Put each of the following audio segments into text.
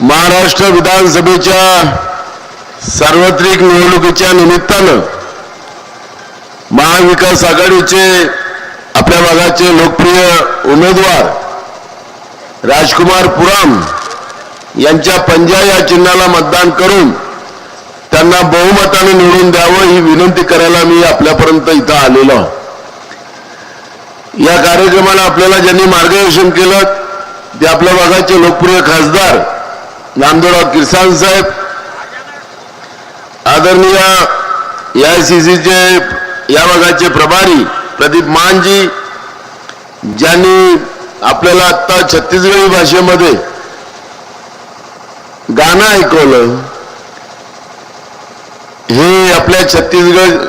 महाराष्ट्र विधानसभेच्या सार्वत्रिक निवडणुकीच्या निमित्तानं महाविकास आघाडीचे आपल्या भागाचे लोकप्रिय उमेदवार राजकुमार पुराम यांच्या पंजा या चिन्हाला मतदान करून त्यांना बहुमताने निवडून द्यावं ही विनंती करायला मी आपल्यापर्यंत इथं आलेलो या कार्यक्रमाला आपल्याला ज्यांनी मार्गदर्शन केलं ते आपल्या भागाचे लोकप्रिय खासदार नामदेवराव किसान साहेब आदरणीय एआयसीसीचे या भागाचे प्रभारी प्रदीप मानजी ज्यांनी आपल्याला आता छत्तीसगडी भाषेमध्ये गाणं ऐकवलं हे आपल्या छत्तीसगड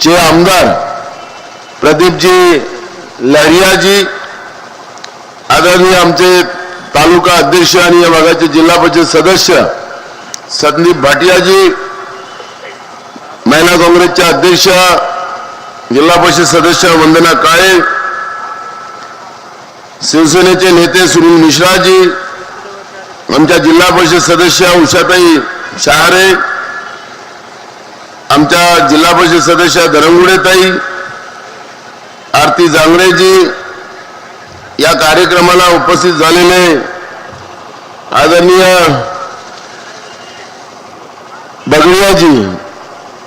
चे आमदार प्रदीपजी लहरियाजी आदरणीय आमचे तालुका अध्यक्ष आणि या भागाचे जिल्हा परिषद सदस्य संदीप भाटियाजी महिला काँग्रेसच्या अध्यक्ष जिल्हा परिषद सदस्य वंदना काळे शिवसेनेचे नेते सुनील मिश्राजी आमच्या जिल्हा परिषद सदस्य उषाताई शहारे आमच्या जिल्हा परिषद सदस्य धरंगुडेताई आरती जांगरेजी या कार्यक्रमाला उपस्थित झालेले आदरणीय बगडियाजी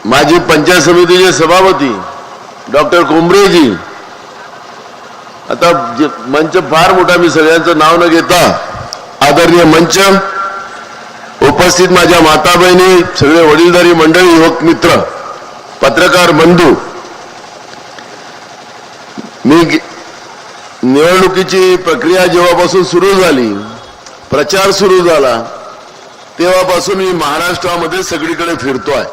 माजी पंचायत समितीचे सभापती डॉक्टर कोंबरेजी. आता मंच फार मोठा मी सगळ्यांचं नाव न घेता आदरणीय मंच उपस्थित माझ्या माता बहिणी सगळे वडीलधारी मंडळी युवक मित्र पत्रकार बंधू. मी निवडणुकीची प्रक्रिया जेव्हापासून सुरू झाली प्रचार सुरू झाला तेव्हापासून मी महाराष्ट्रामध्ये सगळीकडे फिरतोय.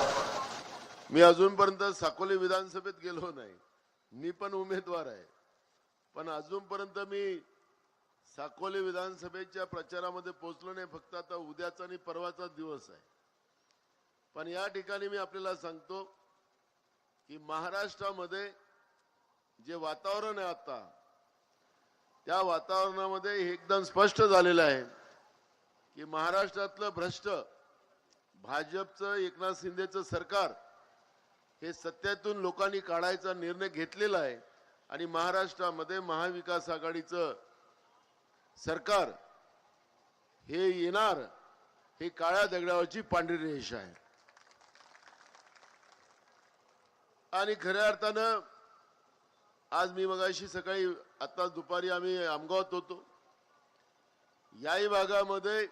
मी अजूनपर्यंत साकोली विधानसभेत गेलो नाही. मी पण उमेदवार आहे. पण अजूनपर्यंत मी साकोली विधानसभेच्या प्रचारामध्ये पोहोचलो नाही. फक्त आता उद्याचा आणि परवाचा दिवस आहे. पण या ठिकाणी मी आपल्याला सांगतो की महाराष्ट्रामध्ये जे वातावरण आहे आता त्या वातावरणामध्ये एकदम स्पष्ट झालेलं आहे की महाराष्ट्रातलं भ्रष्ट भाजपचं एकनाथ शिंदेचं सरकार हे सत्यातून लोकांनी काढायचा निर्णय घेतलेला आहे आणि महाराष्ट्रामध्ये महाविकास आघाडीचं सरकार हे येणार हे काळ्या दगडावरची पांढरी रेष आहे. आणि खऱ्या अर्थानं आज मी मगाशी सकाळी आता दुपारी आम्ही आमगावात होतो. याही भागामध्ये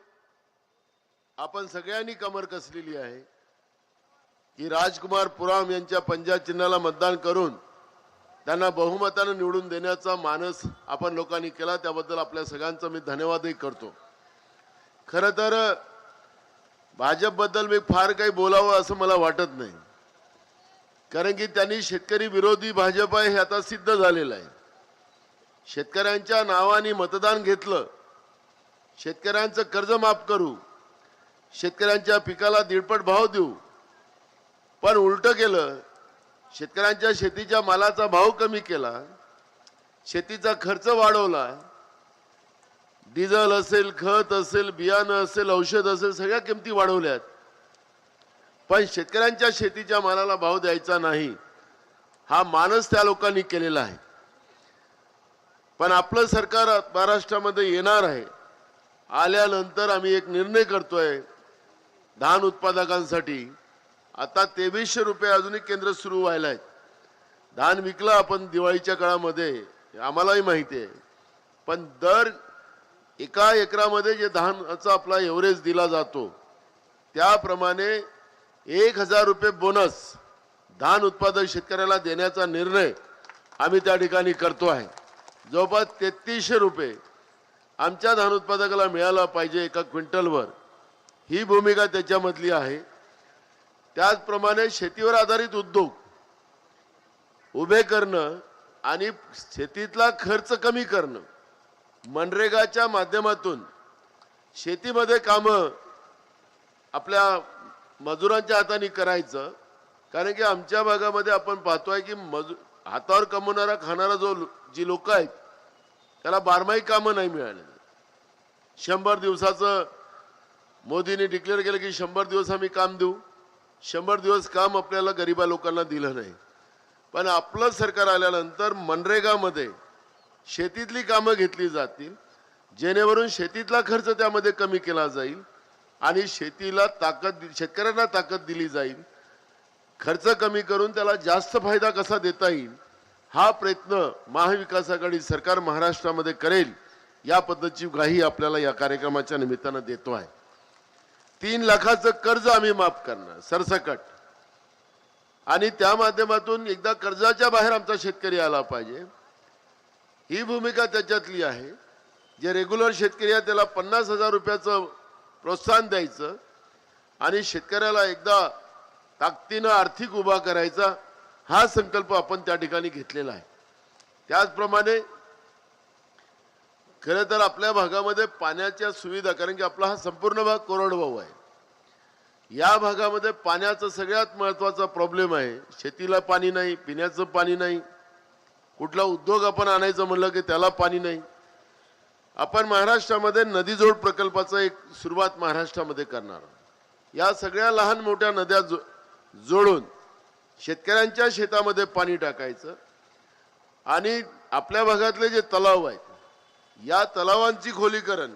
आपण सगळ्यांनी कमर कसलेली आहे. की राजकुमार पुराम यांच्या पंजाब चिन्हाला मतदान करून त्यांना बहुमतानं निवडून देण्याचा मानस आपण लोकांनी केला त्याबद्दल आपल्या सगळ्यांचा मी धन्यवादही करतो. खरं तर भाजपबद्दल मी फार काही बोलावं असं मला वाटत नाही. कारण की त्यांनी शेतकरी विरोधी भाजप आहे हे आता सिद्ध झालेलं आहे. शेतकऱ्यांच्या नावाने मतदान घेतलं. शेतकऱ्यांचं कर्ज माफ करू. शेतकऱ्यांच्या पिकाला दीडपट भाव देऊ. पण उलटं केलं शेतकऱ्यांच्या शेतीच्या मालाचा भाव कमी केला शेतीचा खर्च वाढवला. डिझेल असेल खत असेल बियाणं असेल औषध असेल सगळ्या किमती वाढवल्यात. पण शेतकऱ्यांच्या शेतीच्या मालाला भाव द्यायचा नाही. हा मानस त्या लोकांनी केलेला आहे. पण आपलं सरकार महाराष्ट्रामध्ये येणार आहे. आल्यानंतर आम्ही एक निर्णय करतोय धान उत्पादकांसाठी. आता तेवीसशे रुपये अजूनही केंद्र सुरू व्हायला आहेत. धान विकलं आपण दिवाळीच्या काळामध्ये आम्हालाही माहिती आहे. पण दर एका एकरामध्ये जे धानचा आपला एव्हरेज दिला जातो त्याप्रमाणे एक हजार रुपये बोनस धान उत्पादक शेतकऱ्याला देण्याचा निर्णय आम्ही त्या ठिकाणी करतो आहे. जवळपास तेहतीसशे रुपये. आमच्या धान उत्पादकाला मिळाला पाहिजे एका क्विंटलवर ही भूमिका त्याच्यामधली आहे. त्याचप्रमाणे शेतीवर आधारित उद्योग उभे करणं आणि शेतीतला खर्च कमी करणं. मनरेगाच्या माध्यमातून शेतीमध्ये कामं आपल्या मजुरांच्या हाताने करायचं. कारण की आमच्या भागामध्ये आपण पाहतोय की मजू हातावर कमवणारा खाणारा जो लो- जी लोक आहेत त्याला बारमाही कामं नाही मिळाले. शंभर दिवसाचं मोदींनी डिक्लेअर केलं की शंभर दिवस आम्ही काम देऊ. शंभर दिवस काम आपल्याला गरिबा लोकांना दिलं नाही. पण आपलं सरकार आल्यानंतर मनरेगामध्ये शेतीतली कामं घेतली जातील जेणेकरून शेतीतला खर्च त्यामध्ये कमी केला जाईल आणि शेतीला ताकद दि- शेतकऱ्यांना ताकद दिली जाईल. खर्च कमी करून त्याला जास्त फायदा कसा देता येईल हा प्रयत्न महाविकास आघाडी सरकार महाराष्ट्रामध्ये करेल या पद्धतीची ग्वाही आपल्याला या कार्यक्रमाच्या निमित्तानं देतो आहे. तीन लाखाचं कर्ज आम्ही माफ करणार सरसकट. आणि त्या माध्यमातून एकदा कर्जाच्या बाहेर आमचा शेतकरी आला पाहिजे. ही भूमिका त्याच्यातली आहे जे रेग्युलर शेतकरी आहे त्याला पन्नास हजार रुपयाचं प्रोत्साहन द्यायचं आणि शेतकऱ्याला एकदा ताकदीनं आर्थिक उभा करायचा हा संकल्प आपण त्या ठिकाणी घेतलेला आहे. त्याचप्रमाणे खरं तर आपल्या भागामध्ये पाण्याच्या सुविधा कारण की आपला हा संपूर्ण भाग कोरडभाऊ आहे. या भागामध्ये पाण्याचा सगळ्यात महत्त्वाचा प्रॉब्लेम आहे. शेतीला पाणी नाही पिण्याचं पाणी नाही. कुठला उद्योग आपण आणायचं म्हणलं की त्याला पाणी नाही. आपण महाराष्ट्रामध्ये नदीजोड प्रकल्पाचं एक सुरुवात महाराष्ट्रामध्ये करणार या सगळ्या लहान मोठ्या नद्या जो जोडून शेतकऱ्यांच्या शेतामध्ये पाणी टाकायचं आणि आपल्या भागातले जे तलाव आहेत या तलावांची खोलीकरण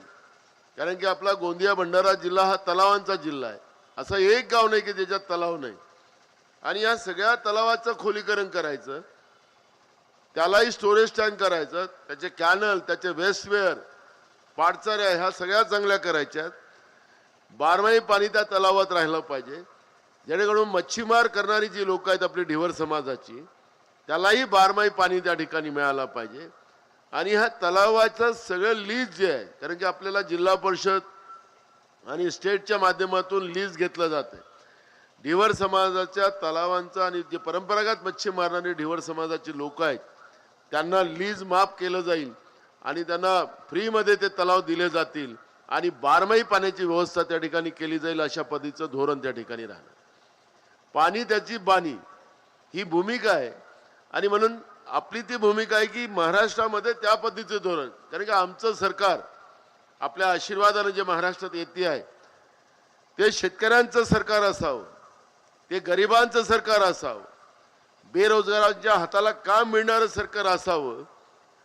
कारण की आपला गोंदिया भंडारा जिल्हा हा तलावांचा जिल्हा आहे. असा एक गाव नाही की ज्याच्यात तलाव नाही. आणि या सगळ्या तलावाचं खोलीकरण करायचं त्यालाही स्टोरेज टँक करायचं त्याचे कॅनल त्याचे वेस्टवेअर पाटचऱ्या ह्या सगळ्या चांगल्या करायच्यात. बारमाही पाणी त्या तलावात राहिलं पाहिजे. जेणेकरून मच्छीमार करणारी जी लोक आहेत आपली ढिवर समाजाची त्यालाही बारमाही पाणी त्या ठिकाणी मिळालं पाहिजे. आणि ह्या तलावाचं सगळं लीज जे आहे कारण की आपल्याला जिल्हा परिषद आणि स्टेटच्या माध्यमातून लीज घेतलं जातं ढिवर समाजाच्या तलावांचा आणि जे परंपरागत मच्छी मारणारे ढिवर समाजाची लोक आहेत त्यांना लीज माफ केलं जाईल आणि त्यांना फ्रीमध्ये ते तलाव दिले जातील आणि बारमाही पाण्याची व्यवस्था त्या ठिकाणी केली जाईल अशा पद्धतीचं धोरण त्या ठिकाणी राहणार. पाणी त्याची बाणी. ही भूमिका आहे. आणि म्हणून आपली ती भूमिका आहे की महाराष्ट्रामध्ये त्या पद्धतीचं धोरण. कारण की आमचं सरकार आपल्या आशीर्वादानं जे महाराष्ट्रात येते आहे ते शेतकऱ्यांचं सरकार असावं ते गरिबांचं सरकार असावं बेरोजगारांच्या हाताला काम मिळणारं सरकार असावं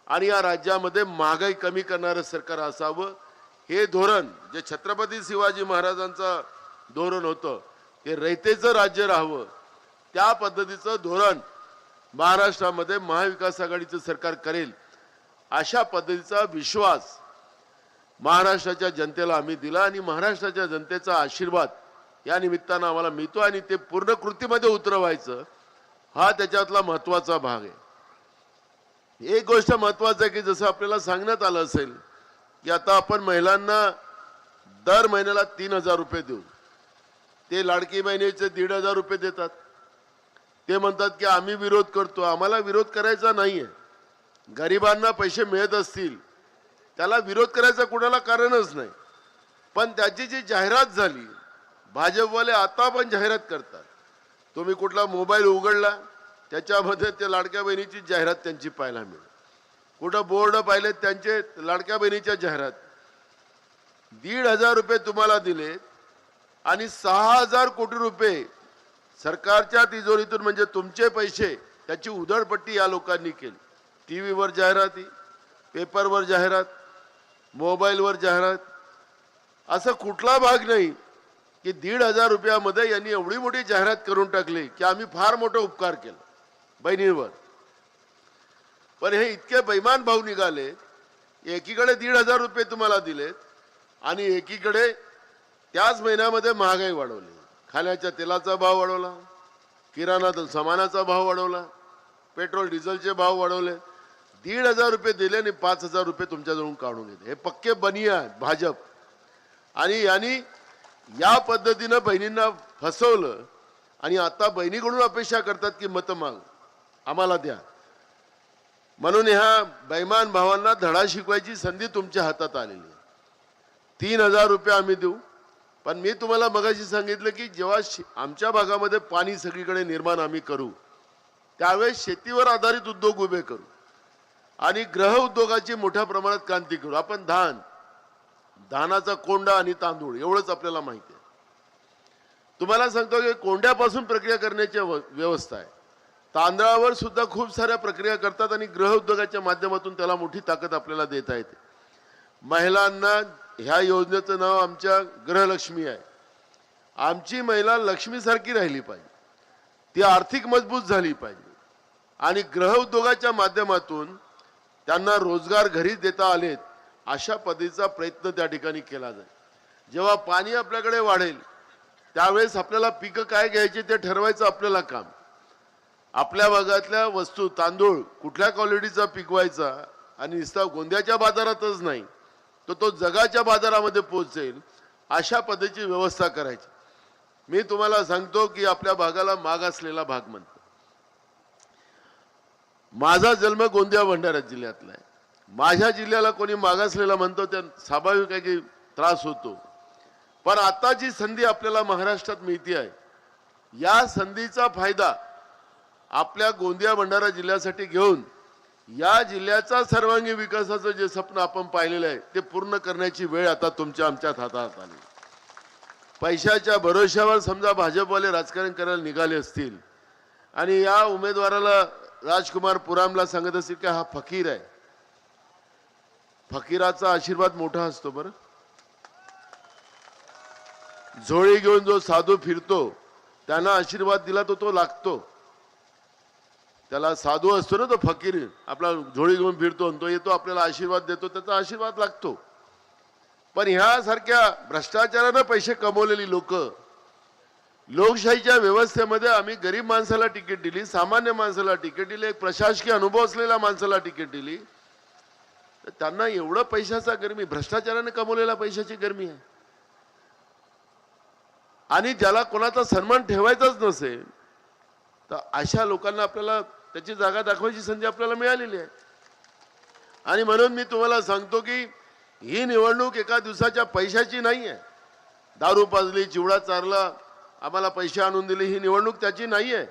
आणि या राज्यामध्ये महागाई कमी करणारं सरकार असावं हे धोरण जे छत्रपती शिवाजी महाराजांचं धोरण होतं हे रयतेचं राज्य राहावं त्या पद्धतीचं धोरण महाराष्ट्रामध्ये महाविकास आघाडीचं सरकार करेल अशा पद्धतीचा विश्वास महाराष्ट्राच्या जनतेला आम्ही दिला आणि महाराष्ट्राच्या जनतेचा आशीर्वाद या निमित्तानं आम्हाला मिळतो आणि ते पूर्ण कृतीमध्ये उतरवायचं हा त्याच्यातला महत्त्वाचा भाग आहे. एक गोष्ट महत्वाचं आहे की जसं आपल्याला सांगण्यात आलं असेल की आता आपण महिलांना दर महिन्याला तीन हजार रुपये देऊ. ते लाडकी महिन्याचे दीड हजार रुपये देतात. ते म्हणतात की आम्ही विरोध करतो. आम्हाला विरोध करायचा नाही आहे गरिबांना पैसे मिळत असतील. त्याला विरोध करायचं कुणाला कारणच नाही. पण त्याची जी जाहिरात झाली भाजपवाले आता पण जाहिरात करतात. तुम्ही कुठला मोबाईल उघडला त्याच्यामध्ये ते लाडक्या बहिणीची जाहिरात त्यांची पाहायला मिळेल. कुठं बोर्ड पाहिलेत त्यांचे लाडक्या बहिणीच्या जाहिरात. दीड हजार रुपये तुम्हाला दिलेत. आणि सहा हजार कोटी रुपये सरकारच्या तिजोरीतून म्हणजे तुमचे पैसे त्याची उधळपट्टी या लोकांनी केली. टी व्हीवर जाहिराती पेपरवर जाहिरात मोबाईलवर जाहिरात. असं कुठला भाग नाही की दीड हजार रुपयामध्ये यांनी एवढी मोठी जाहिरात करून टाकली की आम्ही फार मोठा उपकार केला बहिणींवर. पण हे इतके बैमान भाव निघाले एकीकडे दीड हजार रुपये तुम्हाला दिलेत आणि एकीकडे त्याच महिन्यामध्ये महागाई वाढवली. खाण्याच्या तेलाचा भाव वाढवला. किराणा सामानाचा भाव वाढवला. पेट्रोल डिझेलचे भाव वाढवले. दीड हजार रुपये दिले आणि पाच हजार रुपये तुमच्याजवळून काढून घेतले. हे पक्के बनिया आहेत भाजप. आणि यांनी या पद्धतीनं बहिणींना फसवलं आणि आता बहिणीकडून अपेक्षा करतात की मतं माग. आम्हाला द्या. म्हणून ह्या बैमान भावांना धडा शिकवायची संधी तुमच्या हातात आलेली आहे. तीन हजार रुपये आम्ही देऊ. पण मी तुम्हाला मगाशी सांगितलं की जेव्हा आमच्या भागामध्ये पाणी सगळीकडे निर्माण आम्ही करू त्यावेळेस शेतीवर आधारित उद्योग उभे करू आणि ग्रह उद्योगाची मोठ्या प्रमाणात क्रांती करू. आपण धान धानाचा कोंडा आणि तांदूळ एवढंच आपल्याला माहिती आहे. तुम्हाला सांगतो की कोंड्यापासून प्रक्रिया करण्याची व- व्यवस्था आहे. तांदळावर सुद्धा खूप साऱ्या प्रक्रिया करतात आणि ग्रह उद्योगाच्या माध्यमातून त्याला मोठी ताकद आपल्याला देता येते. महिलांना ह्या योजनेचं नाव आमच्या गृहलक्ष्मी आहे. आमची महिला लक्ष्मीसारखी राहिली पाहिजे. ती आर्थिक मजबूत झाली पाहिजे. आणि ग्रह उद्योगाच्या माध्यमातून त्यांना रोजगार घरी देता आलेत अशा पद्धतीचा प्रयत्न त्या ठिकाणी केला जाईल. जेव्हा पाणी आपल्याकडे वाढेल त्यावेळेस आपल्याला पिकं काय घ्यायचे ते ठरवायचं आपल्याला काम. आपल्या भागातल्या वस्तू तांदूळ कुठल्या क्वालिटीचा पिकवायचा आणि नुसता गोंद्याच्या बाजारातच नाही तर तो जगाच्या बाजारामध्ये पोहोचेल अशा पद्धतीची व्यवस्था करायची. मी तुम्हाला सांगतो की आपल्या भागाला मागासलेला भाग म्हणतो. माझा जन्म गोंदिया भंडारा जिल्ह्यातला आहे. माझ्या जिल्ह्याला कोणी मागासलेला म्हणतो त्या स्वाभाविक आहे की त्रास होतो. पण आता जी संधी आपल्याला महाराष्ट्रात मिळते आहे या संधीचा फायदा आपल्या गोंदिया भंडारा जिल्ह्यासाठी घेऊन या जिल्ह्याचा सर्वांगीण विकासाचं जे स्वप्न आपण पाहिलेलं आहे ते पूर्ण करण्याची वेळ आता तुमच्या आमच्यात हातात आली. पैशाच्या भरोश्यावर समजा भाजपवाले राजकारण करायला निघाले असतील आणि या उमेदवाराला राजकुमार पुरामला सांगत असतील की हा फकीर आहे. फकीराचा आशीर्वाद मोठा असतो बरं. झोळी घेऊन जो साधू फिरतो त्यांना आशीर्वाद दिला तो तो लागतो. त्याला साधू असतो ना तो फकीर. आपला झोळी घेऊन फिरतो आणि तो येतो आपल्याला आशीर्वाद देतो त्याचा आशीर्वाद लागतो. पण ह्यासारख्या भ्रष्टाचारानं पैसे कमवलेली लोक लोकशाहीच्या व्यवस्थेमध्ये आम्ही गरीब माणसाला तिकीट दिली सामान्य माणसाला तिकीट दिली एक प्रशासकीय अनुभव असलेल्या माणसाला तिकीट दिली. तर त्यांना एवढं पैशाचा गरमी भ्रष्टाचाराने कमवलेल्या पैशाची गरमी आहे. आणि ज्याला कोणाचा सन्मान ठेवायचाच नसेल तर अशा लोकांना आपल्याला त्याची जागा दाखवायची संधी आपल्याला मिळालेली आहे. आणि म्हणून मी तुम्हाला सांगतो की ही निवडणूक एका दिवसाच्या पैशाची नाही आहे. दारू पाजली चिवडा चारला आम्हाला पैसे आणून दिले ही निवडणूक त्याची नाही आहे.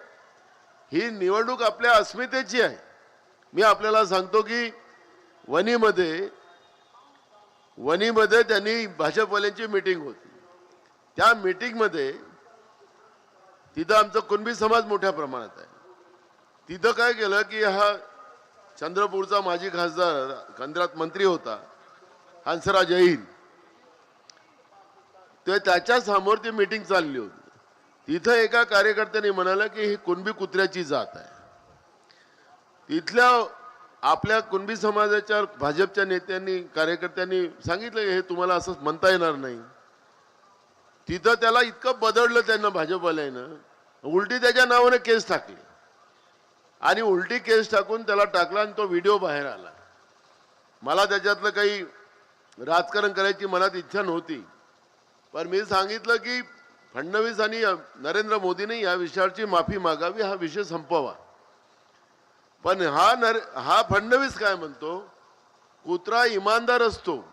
ही निवडणूक आपल्या अस्मितेची आहे. मी आपल्याला सांगतो की वनीमध्ये वनीमध्ये त्यांनी भाजपवाल्यांची मीटिंग होती. त्या मीटिंगमध्ये तिथं आमचा कुणबी समाज मोठ्या प्रमाणात आहे. तिथं काय केलं की हा चंद्रपूरचा माजी खासदार केंद्रात मंत्री होता हंसराज अहिर ते त्याच्यासमोर ती मीटिंग चालली होती. तिथं एका कार्यकर्त्याने म्हणाला की ही कुणबी कुत्र्याची जात आहे. तिथल्या आपल्या कुणबी समाजाच्या भाजपच्या नेत्यांनी कार्यकर्त्यांनी सांगितलं हे तुम्हाला असं म्हणता येणार नाही. तिथं त्याला इतकं बदललं त्यांना भाजपवाल्यानं उलटी त्याच्या नावानं केस टाकली. आणि उलटी केस टाकून त्याला टाकला आणि तो व्हिडिओ बाहेर आला. मला त्याच्यातलं काही राजकारण करायची मनात इच्छा नव्हती. पण मी सांगितलं की फडणवीस आणि नरेंद्र मोदीने या विषयाची माफी मागावी हा विषय संपवा. पण हा नर हा फडणवीस काय म्हणतो? कुत्रा इमानदार असतो.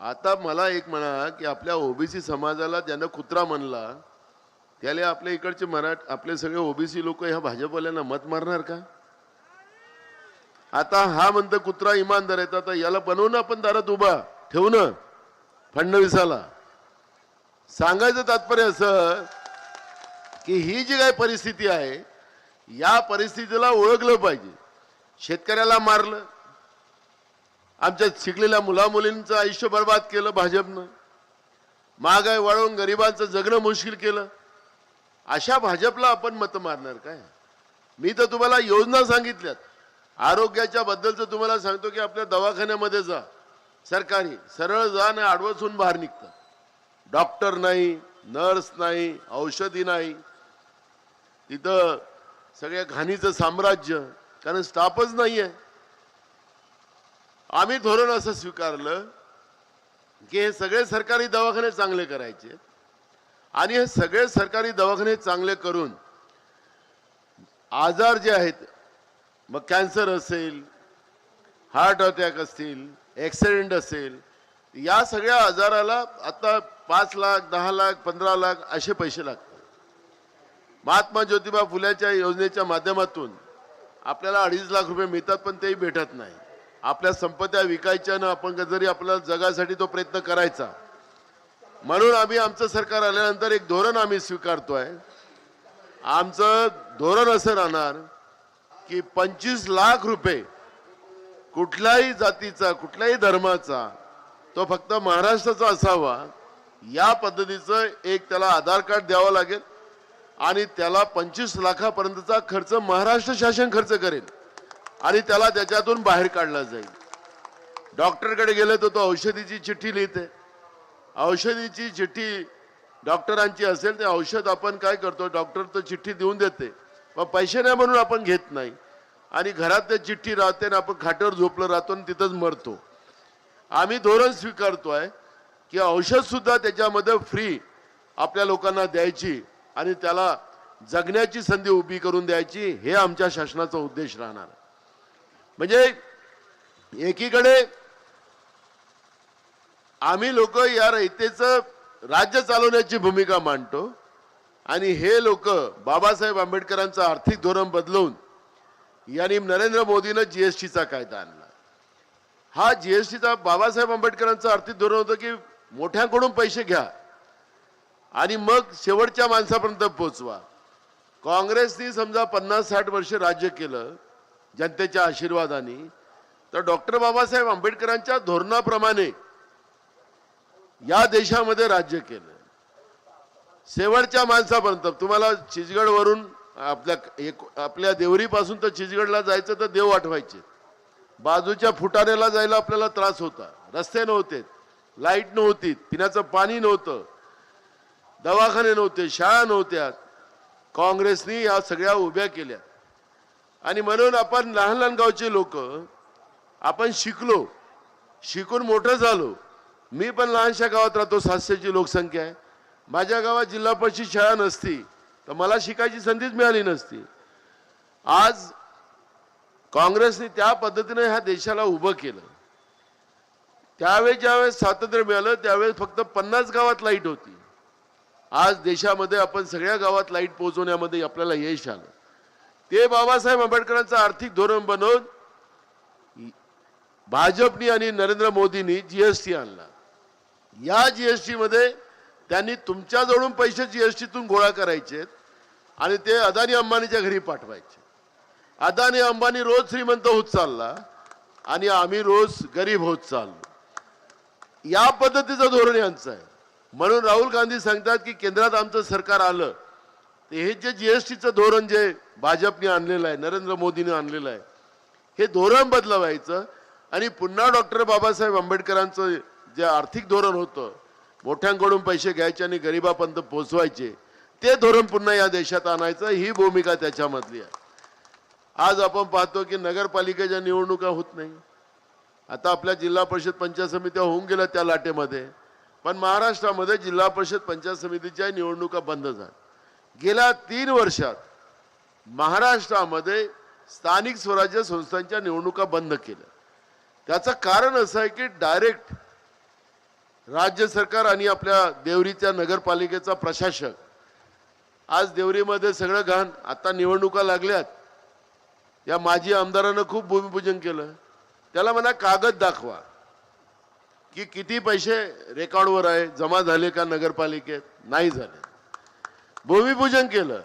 आता मला एक म्हणा की आपल्या ओबीसी समाजाला ज्यानं कुत्रा म्हणला त्याला आपल्या इकडचे मराठ आपले सगळे ओबीसी लोक ह्या भाजपवाल्यांना मत मारणार का? आता हा म्हणतं कुत्रा इमानदार आहे आता याला बनवणं आपण दारात उभा ठेवू ना फडणवीसाला. सांगायचं तात्पर्य असं की ही जी काय परिस्थिती आहे या परिस्थितीला ओळखलं पाहिजे. शेतकऱ्याला मारलं आमच्या शिकलेल्या मुलामुलींचं आयुष्य बर्बाद केलं भाजपनं. महागाई वाढवून गरिबांचं जगणं मुश्किल केलं. अशा भाजपला आपण मतं मारणार काय? मी तर तुम्हाला योजना सांगितल्यात. आरोग्याच्या बद्दलचं तुम्हाला सांगतो की आपल्या दवाखान्यामध्ये जा. सरकारी सरळ जा आणि आडवसून बाहेर निघतं डॉक्टर नाही नर्स नाही औषधी नाही. तिथं सगळ्या घाणीचं साम्राज्य कारण स्टाफच नाही आहे आम्ही धोरण असं स्वीकारलं की हे सगळे सरकारी दवाखाने चांगले करायचे. आणि हे सगळे सरकारी दवाखाने चांगले करून आजार जे आहेत मग कॅन्सर असेल हार्ट अटॅक असतील ॲक्सिडेंट असेल या सगळ्या आजाराला आता पाच लाख दहा लाख पंधरा लाख असे पैसे लागतात. महात्मा ज्योतिबा फुल्याच्या योजनेच्या माध्यमातून आपल्याला अडीच लाख रुपये मिळतात पण तेही भेटत नाही. आपल्या संपत्त्या विकायच्या ना आपण जरी आपल्याला जगासाठी तो प्रयत्न करायचा म्हणून आम्ही आमचं सरकार आल्यानंतर एक धोरण आम्ही स्वीकारतोय. आमचं धोरण असं राहणार की पंचवीस लाख रुपये कुठल्याही जातीचा कुठल्याही धर्माचा तो फक्त महाराष्ट्राचा असावा या पद्धतीचं एक त्याला आधार कार्ड द्यावं लागेल आणि त्याला पंचवीस लाखापर्यंतचा खर्च महाराष्ट्र शासन खर्च करेल आणि त्याला त्याच्यातून बाहेर काढला जाईल. डॉक्टरकडे गेले तर तो औषधीची चिठ्ठी लिहिते. औषधीची चिठ्ठी डॉक्टरांची असेल ते औषध आपण काय करतो? डॉक्टर तर चिठ्ठी देऊन देते. मग पैसे नाही म्हणून आपण घेत नाही. आणि घरात ते चिठ्ठी राहते आणि आपण खाट्यावर झोपलं राहतो आणि तिथंच मरतो. आम्ही धोरण स्वीकारतोय की औषध सुद्धा त्याच्यामध्ये फ्री आपल्या लोकांना द्यायची आणि त्याला जगण्याची संधी उभी करून द्यायची हे आमच्या शासनाचा उद्देश राहणार म्हणजे एकीकडे आम्ही लोक या रयतेचं राज्य चालवण्याची भूमिका मांडतो. आणि हे लोक बाबासाहेब आंबेडकरांचं आर्थिक धोरण बदलवून यांनी नरेंद्र मोदीनं जीएसटीचा कायदा आणला. हा जीएसटीचा बाबासाहेब आंबेडकरांचं आर्थिक धोरण होतं की मोठ्यांकडून पैसे घ्या. आणि मग शेवटच्या माणसापर्यंत पोचवा. काँग्रेसनी समजा पन्नास साठ वर्ष राज्य केलं जनतेच्या आशीर्वादाने तर डॉक्टर बाबासाहेब आंबेडकरांच्या धोरणाप्रमाणे या देशामध्ये राज्य केलं. शेवटच्या माणसापर्यंत तुम्हाला चिचगडवरून आपल्या एक- आपल्या देवरीपासून तर चिचगडला जायचं तर देव आठवायचे बाजूच्या फुटाण्याला जायला आपल्याला त्रास होता. रस्ते नव्हते लाइट नव्हती पिण्याचं पाणी नव्हतं दवाखाने नव्हते शाळा नव्हत्या. काँग्रेसनी या सगळ्या उभ्या केल्या. आणि म्हणून आपण लहान लहान गावचे लोक आपण शिकलो. शिकून मोठं झालो. मी पण लहानशा गावात राहतो सातशेची लोकसंख्या आहे. माझ्या गावात जिल्हा परिषद शाळा नसती तर मला शिकायची संधीच मिळाली नसती. आज काँग्रेसने त्या पद्धतीने ह्या देशाला उभं केलं. त्यावेळेस ज्यावेळेस स्वातंत्र्य मिळालं त्यावेळेस फक्त पन्नास गावात लाइट होती. आज देशामध्ये आपण सगळ्या गावात लाइट पोहोचवण्यामध्ये आपल्याला यश आलं. ते बाबासाहेब आंबेडकरांचं आर्थिक धोरण बनवून भाजपनी आणि नरेंद्र मोदींनी जीएसटी आणला. या जी एसमध्ये त्यांनी तुमच्याजवळून पैसे जी एस टीतून गोळा करायचे आणि ते अदानी अंबानीच्या घरी पाठवायचे. अदानी अंबानी रोज श्रीमंत होत चालला आणि आम्ही रोज गरीब होत चाललो. या पद्धतीचं धोरण यांचं आहे. म्हणून राहुल गांधी सांगतात की केंद्रात आमचं सरकार आलं ते हे जे जी एस टीचं धोरण जे भाजपने आणलेलं आहे नरेंद्र मोदीने आणलेलं आहे हे धोरण बदलवायचं आणि पुन्हा डॉक्टर बाबासाहेब आंबेडकरांचं जे आर्थिक धोरण होतं मोठ्यांकडून पैसे घ्यायचे आणि गरिबापर्यंत पोचवायचे ते धोरण पुन्हा या देशात आणायचं ही भूमिका त्याच्यामधली आहे. आज आपण पाहतो की नगरपालिकेच्या निवडणुका होत नाही. आता आपल्या जिल्हा परिषद पंचायत समित्या होऊन गेल्या त्या लाटेमध्ये पण महाराष्ट्रामध्ये जिल्हा परिषद पंचायत समितीच्या निवडणुका बंद झाल्या. गेल्या तीन वर्षात महाराष्ट्रामध्ये स्थानिक स्वराज्य संस्थांच्या निवडणुका बंद केल्या. त्याचं कारण असं आहे की डायरेक्ट राज्य सरकार आणि आपल्या देवरीच्या नगरपालिकेचा प्रशासक आज देवरीमध्ये सगळं घाण आता निवडणुका लागल्यात. या माजी आमदारानं खूप भूमिपूजन केलं. त्याला म्हणा कागद दाखवा. की किती पैसे रेकॉर्डवर आहे जमा झाले का नगरपालिकेत? नाही झाले. भूमिपूजन केलं.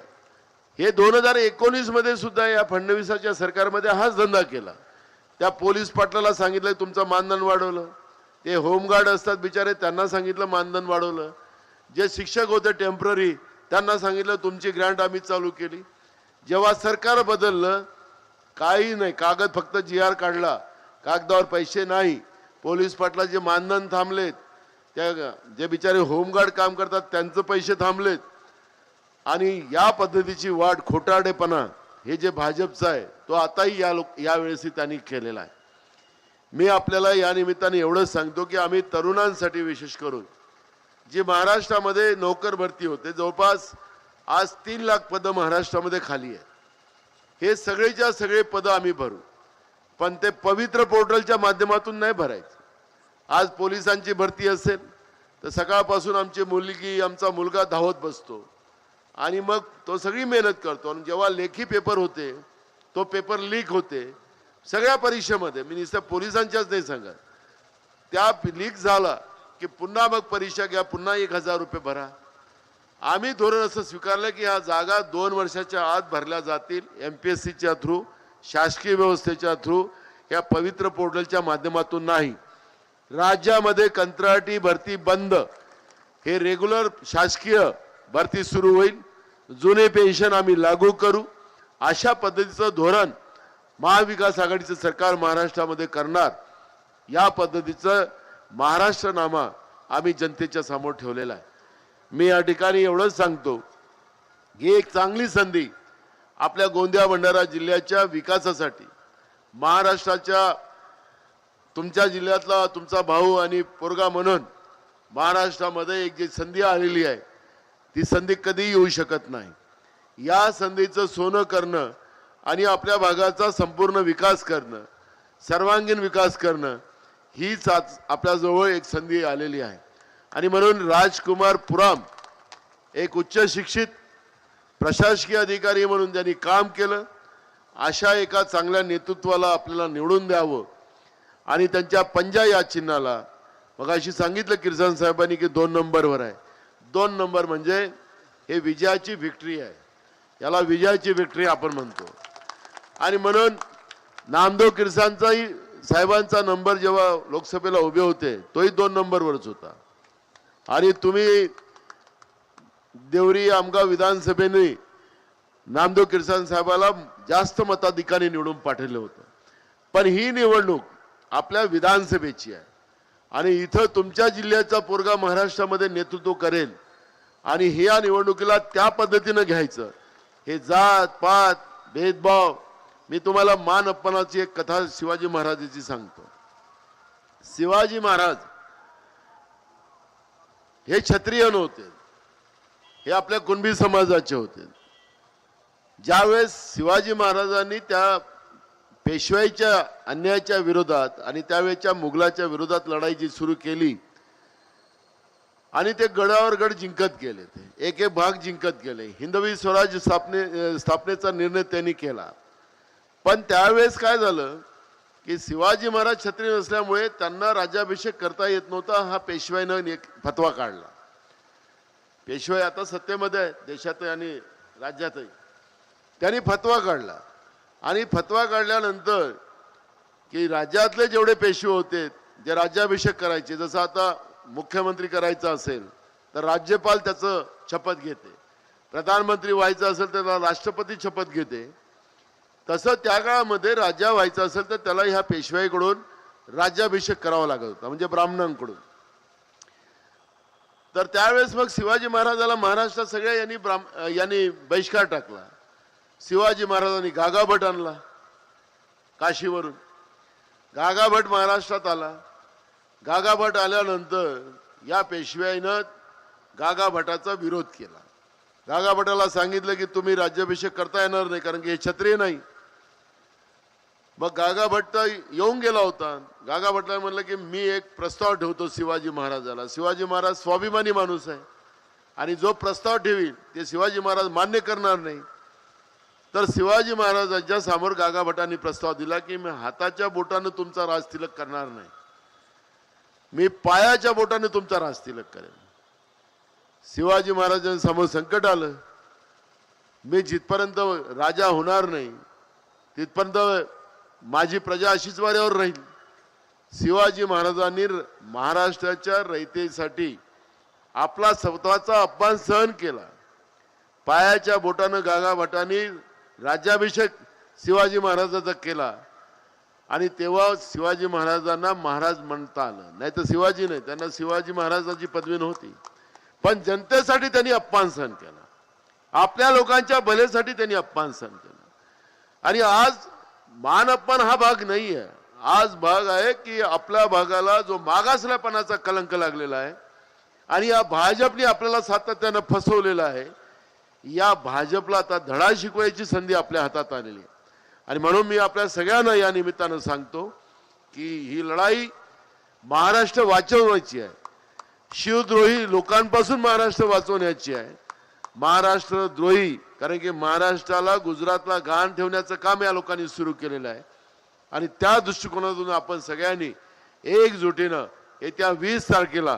हे दोन हजार एकोणीसमध्ये सुद्धा या फडणवीसाच्या सरकारमध्ये हाच धंदा केला. त्या पोलीस पाटलाला सांगितलं तुमचं मानधन वाढवलं. ते होमगार्ड असतात बिचारे त्यांना सांगितलं मानधन वाढवलं. जे शिक्षक होते टेंपररी त्यांना सांगितलं तुमची ग्रँट आम्ही चालू केली. जेव्हा सरकार बदललं काही नाही कागद फक्त जी आर काढला. कागदावर पैसे नाही. पोलीस पाटलाचे मानधन थांबलेत. त्या जे बिचारे होमगार्ड काम करतात त्यांचं पैसे थांबलेत. आणि या पद्धतीची वाढ खोटारडेपणा हे जे भाजपचं आहे तो आताही या लोक यावेळेस त्यांनी केलेला आहे. मी आपल्याला या निमित्ताने एवढंच सांगतो की आम्ही तरुणांसाठी विशेष करून जी महाराष्ट्रामध्ये नोकर भरती होते जवळपास आज तीन लाख पदं महाराष्ट्रामध्ये खाली आहे हे सगळेच्या सगळे पदं आम्ही भरू. पण ते पवित्र पोर्टलच्या माध्यमातून नाही भरायचं. आज पोलिसांची भरती असेल तर सकाळपासून आमची मुलगी आमचा मुलगा धावत बसतो. आणि मग तो सगळी मेहनत करतो. आणि जेव्हा लेखी पेपर होते तो पेपर लीक होते सगळ्या परीक्षेमध्ये मी नुसतं पोलिसांच्याच नाही सांगत. त्या लीक झाला की पुन्हा मग परीक्षा घ्या पुन्हा एक हजार रुपये भरा. आम्ही धोरण असं स्वीकारलं की ह्या जागा दोन वर्षाच्या आत भरल्या जातील एम पी एस सीच्या थ्रू शासकीय व्यवस्थेच्या थ्रू या पवित्र पोर्टलच्या माध्यमातून नाही. राज्यामध्ये कंत्राटी भरती बंद. हे रेग्युलर शासकीय भरती सुरू होईल. जुने पेन्शन आम्ही लागू करू. अशा पद्धतीचं धोरण महाविकास आघाडीचं सरकार महाराष्ट्रामध्ये करणार या पद्धतीचं महाराष्ट्रनामा आम्ही जनतेच्या समोर ठेवलेला आहे. मी या ठिकाणी एवढंच सांगतो ही एक चांगली संधी आपल्या गोंदिया भंडारा जिल्ह्याच्या विकासासाठी महाराष्ट्राच्या तुमच्या जिल्ह्यातला तुमचा भाऊ आणि पोरगा म्हणून महाराष्ट्रामध्ये एक जी संधी आलेली आहे ती संधी कधीही येऊ शकत नाही. या संधीचं सोनं करणं आणि आपल्या भागाचा संपूर्ण विकास करणं सर्वांगीण विकास करणं हीच आज आपल्याजवळ एक संधी आलेली आहे. आणि म्हणून राजकुमार पुराम एक उच्च शिक्षित प्रशासकीय अधिकारी म्हणून त्यांनी काम केलं अशा एका चांगल्या नेतृत्वाला आपल्याला निवडून द्यावं. आणि त्यांच्या पंजा या चिन्हाला मग अशी सांगितलं किर्सन साहेबांनी की दोन नंबरवर आहे. दोन नंबर म्हणजे हे विजयाची विक्ट्री आहे. याला विजयाची विक्ट्री आपण म्हणतो. आणि म्हणून नामदेव किरसांचाही साहेबांचा नंबर जेव्हा लोकसभेला उभे होते तोही दोन नंबरवरच होता. आणि तुम्ही देवरी आमगाव विधानसभेने नामदेव किरसान साहेबाला जास्त मताधिकारी निवडून पाठवलं होतं. पण ही निवडणूक आपल्या विधानसभेची आहे. आणि इथं तुमच्या जिल्ह्याचा पोरगा महाराष्ट्रामध्ये नेतृत्व करेल आणि ह्या निवडणुकीला त्या पद्धतीनं घ्यायचं. हे जात पात भेदभाव मी तुम्हाला मान अपमानाची एक कथा शिवाजी महाराजाची सांगतो. शिवाजी महाराज हे क्षत्रिय नव्हते. हे आपल्या कुणबी समाजाचे होते. ज्यावेळेस शिवाजी महाराजांनी त्या पेशवाईच्या अन्यायाच्या विरोधात आणि त्यावेळेच्या मुघलाच्या विरोधात लढाई जी सुरू केली आणि ते गडावर गड जिंकत गेले. ते एक एक भाग जिंकत गेले. हिंदवी स्वराज्य स्थापने स्थापनेचा निर्णय त्यांनी केला. पण त्यावेळेस काय झालं की शिवाजी महाराज क्षत्रिय नसल्यामुळे त्यांना राज्याभिषेक करता येत नव्हता हा पेशवाईनं एक फतवा काढला. पेशवाई आता सत्तेमध्ये आहे देशातही आणि राज्यातही. त्यांनी फतवा काढला. आणि फतवा काढल्यानंतर की राज्यातले जेवढे पेशवे होते जे राज्याभिषेक करायचे जसं आता मुख्यमंत्री करायचं असेल तर राज्यपाल त्याचं शपथ घेते. प्रधानमंत्री व्हायचं असेल तर राष्ट्रपती शपथ घेते. तसं त्या काळामध्ये राजा व्हायचं असेल तर त्याला ह्या पेशवाईकडून राज्याभिषेक करावा लागत होता म्हणजे ब्राह्मणांकडून. तर त्यावेळेस मग शिवाजी महाराजाला महाराष्ट्रात सगळ्या यांनी ब्राह्म यांनी बहिष्कार टाकला. शिवाजी महाराजांनी गागाभट आणला काशीवरून. गागाभट महाराष्ट्रात आला. गागाभट आल्यानंतर या पेशव्यानं गागाभटाचा विरोध केला. गागाभटाला सांगितलं की तुम्ही राज्याभिषेक करता येणार नाही कारण की हे क्षत्रिय नाही. मग गागा भट्ट येऊन गेला होता. गागाभटला म्हणलं की मी एक प्रस्ताव ठेवतो शिवाजी महाराजाला. शिवाजी महाराज स्वाभिमानी माणूस आहे. आणि जो प्रस्ताव ठेवील ते शिवाजी महाराज मान्य करणार नाही. तर शिवाजी महाराजांच्या समोर गागाभटांनी प्रस्ताव दिला की मी हाताच्या बोटानं तुमचा राजतिलक करणार नाही. मी पायाच्या बोटाने तुमचा राजतिलक करेन. शिवाजी महाराजांसमोर संकट आलं. मी जिथपर्यंत राजा होणार नाही तिथपर्यंत माझी प्रजा अशीच वाऱ्यावर राहील. शिवाजी महाराजांनी महाराष्ट्राच्या रयतेसाठी आपला स्वतःचा अपमान सहन केला. पायाच्या बोटानं गागाभटांनी राज्याभिषेक शिवाजी महाराजाचा केला. आणि तेव्हा शिवाजी महाराजांना महाराज म्हणता आलं. नाही तर शिवाजी नाही त्यांना शिवाजी महाराजांची पदवी नव्हती. पण जनतेसाठी त्यांनी अपमान सहन केला. आपल्या लोकांच्या भलेसाठी त्यांनी अपमान सहन केला. आणि आज मानपण हा भाग नाही आहे आज भाग आहे की आपल्या भागाला जो मागासल्यापणाचा कलंक लागलेला आहे आणि या भाजपने आपल्याला सातत्यानं फसवलेलं आहे या भाजपला आता धडा शिकवायची संधी आपल्या हातात आलेली आहे. आणि म्हणून मी आपल्या सगळ्यांना या निमित्तानं सांगतो की ही लढाई महाराष्ट्र वाचवण्याची आहे. शिवद्रोही लोकांपासून महाराष्ट्र वाचवण्याची आहे. महाराष्ट्र द्रोही कारण की महाराष्ट्राला गुजरातला घाण ठेवण्याचं काम या लोकांनी सुरू केलेलं आहे. आणि त्या दृष्टिकोनातून आपण सगळ्यांनी एकजुटीनं येत्या वीस तारखेला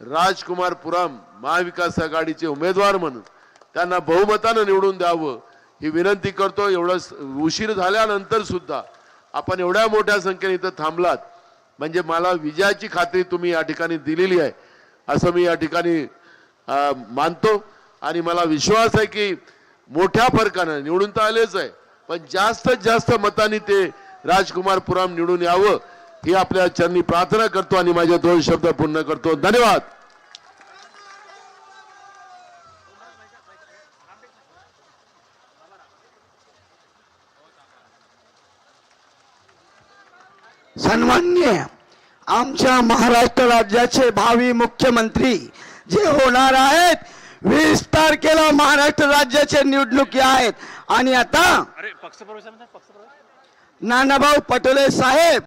राजकुमार पुराम महाविकास आघाडीचे उमेदवार म्हणून त्यांना बहुमतानं निवडून द्यावं ही विनंती करतो. एवढं उशीर झाल्यानंतर सुद्धा आपण एवढ्या मोठ्या संख्येने इथं थांबलात. म्हणजे मला विजयाची खात्री तुम्ही या ठिकाणी दिलेली आहे असं मी या ठिकाणी मानतो. आणि मला विश्वास आहे की मोठ्या फरकानं निवडून तर आलेच आहे. पण जास्तीत जास्त मतांनी ते राजकुमार पुराम निवडून यावं ही आपल्या चरणी प्रार्थना करतो आणि माझे दोन शब्द पूर्ण करतो. धन्यवाद. सन्मान्य आमच्या महाराष्ट्र राज्याचे भावी मुख्यमंत्री जे होणार आहेत वीस तारखेला महाराष्ट्र राज्याच्या निवडणुकी आहेत. आणि आता नानाभाऊ पटोले साहेब.